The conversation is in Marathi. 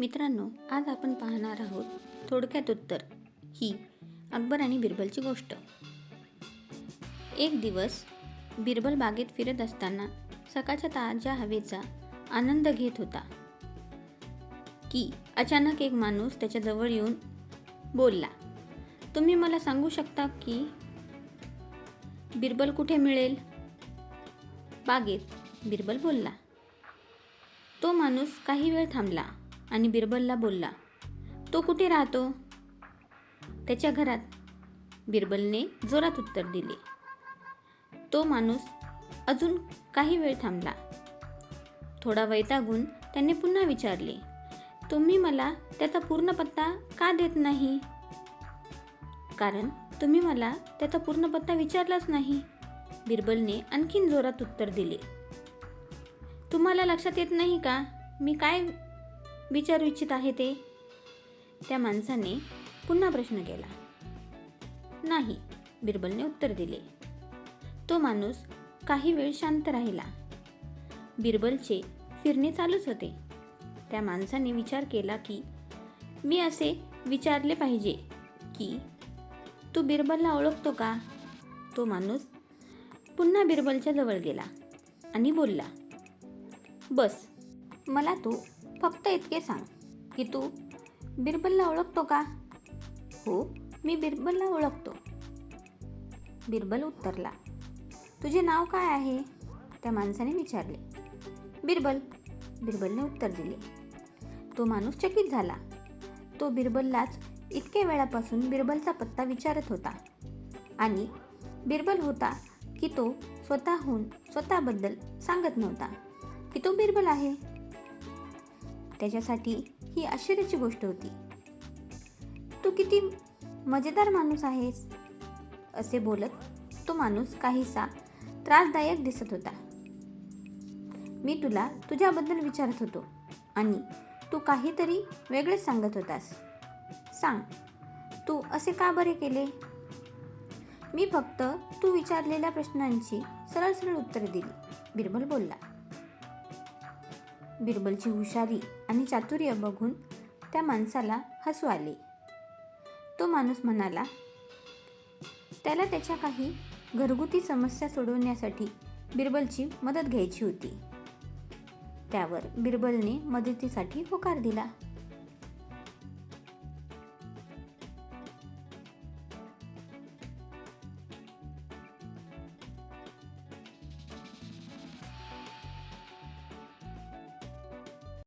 मित्रांनो आज आपण पाहणार आहोत थोडक्यात उत्तर ही अकबर आणि बिरबलची गोष्ट. एक दिवस बिरबल बागेत फिरत असताना सकाळच्या ताज्या हवेचा आनंद घेत होता की अचानक एक माणूस त्याच्याजवळ येऊन बोलला तुम्ही मला सांगू शकता की बिरबल कुठे मिळेल? बागेत बिरबल बोलला. तो माणूस काही वेळ थांबला. आणि बिरबलला बोलला तो कुठे राहतो? त्याच्या घरात. बिरबलने जोरात उत्तर दिले. तो माणूस अजून काही वेळ थांबला. थोडा वैतागून त्याने पुन्हा विचारले तुम्ही मला त्याचा पूर्ण पत्ता का देत नाही? कारण तुम्ही मला त्याचा पूर्ण पत्ता विचारलाच नाही. बिरबलने आणखीन जोरात उत्तर दिले तुम्हाला लक्षात येत नाही का? मी काय विचारू इच्छित आहे ते? त्या माणसाने पुन्हा प्रश्न केला. नाही बिरबलने उत्तर दिले. तो माणूस काही वेळ शांत राहिला. बिरबलचे फिरणे चालूच होते. त्या माणसाने विचार केला की मी असे विचारले पाहिजे की तू बिरबलला ओळखतो का? तो माणूस पुन्हा बिरबलच्या जवळ गेला आणि बोलला बस मला तू फक्त इतके सांग की तू बिरबलला ओळखतो का? हो मी बिरबलला ओळखतो. बिरबल उत्तरला तुझे नाव काय आहे? त्या माणसाने विचारले. बिरबल. बिरबलने उत्तर दिले. तो माणूस चकित झाला. तो बिरबललाच इतक्या वेळापासून बिरबलचा पत्ता विचारत होता. आणि बिरबल होता की तो स्वतःहून स्वतःबद्दल सांगत नव्हता की तो बिरबल आहे. त्याच्यासाठी ही आश्चर्याची गोष्ट होती. तू किती मजेदार माणूस आहेस असे बोलत तो माणूस काहीसा त्रासदायक दिसत होता. मी तुला तुझ्याबद्दल विचारत होतो आणि तू काहीतरी वेगळेच सांगत होतास. सांग तू असे का बरे केले? मी फक्त तू विचारलेल्या प्रश्नांची सरळ सरळ उत्तरे दिली बिरबल बोलला. बिरबलची हुशारी आणि चातुर्य बघून त्या माणसाला हसू आले. तो माणूस म्हणाला त्याला त्याच्या काही घरगुती समस्या सोडवण्यासाठी बिरबलची मदत घ्यायची होती. त्यावर बिरबलने मदतीसाठी होकार दिला.